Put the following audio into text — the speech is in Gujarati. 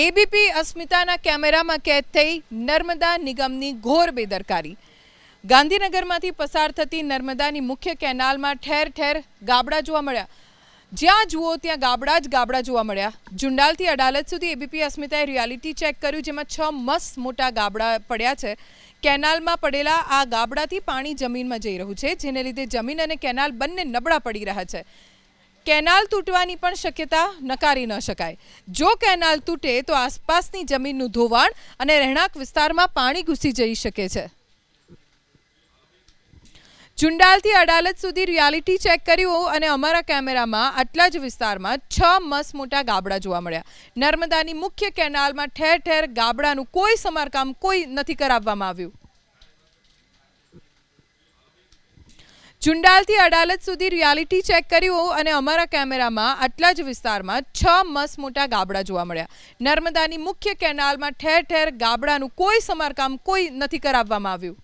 એબીપી અસ્મિતાના કેમેરામાં કેદ થઈ નર્મદા નિગમની ઘોર બેદરકારી. ગાંધીનગરમાંથી પસાર થતી નર્મદાની મુખ્ય કેનાલમાં ઠેર ઠેર ગાબડા જોવા મળ્યા. જ્યાં જુઓ ત્યાં ગાબડા જ ગાબડા જોવા મળ્યા. જુંડાલથી અડાલત સુધી એબીપી અસ્મિતાએ રિયાલિટી ચેક કર્યું, જેમાં છ મસ્ત મોટા ગાબડા પડ્યા છે. કેનાલમાં પડેલા આ ગાબડાથી પાણી જમીનમાં જઈ રહ્યું છે, જેને લીધે જમીન અને કેનાલ બંને નબળા પડી રહ્યા છે. કેનાલ તૂટવાની પણ શક્યતા નકારી ન શકાય. જો કેનાલ તૂટે તો આસપાસની જમીનનું ધોવાણ અને રહેણાંક વિસ્તારમાં પાણી ઘૂસી જઈ શકે છે. ચુંડાલથી અડાલત સુધી રિયાલિટી ચેક કર્યું અને અમારા કેમેરામાં આટલા જ વિસ્તારમાં છ મસ મોટા ગાબડા જોવા મળ્યા. નર્મદાની મુખ્ય કેનાલમાં ઠેર ઠેર ગાબડાનું કોઈ સમારકામ કોઈ નથી કરાવવામાં આવ્યું. ચુંડાલથી અડાલત સુધી રિયાલિટી ચેક કર્યું અને અમારા કેમેરામાં આટલા જ વિસ્તારમાં છ મસ મોટા ગાબડા જોવા મળ્યા. નર્મદાની મુખ્ય કેનાલમાં ઠેર ઠેર ગાબડાનું કોઈ સમારકામ કોઈ નથી કરાવવામાં આવ્યું.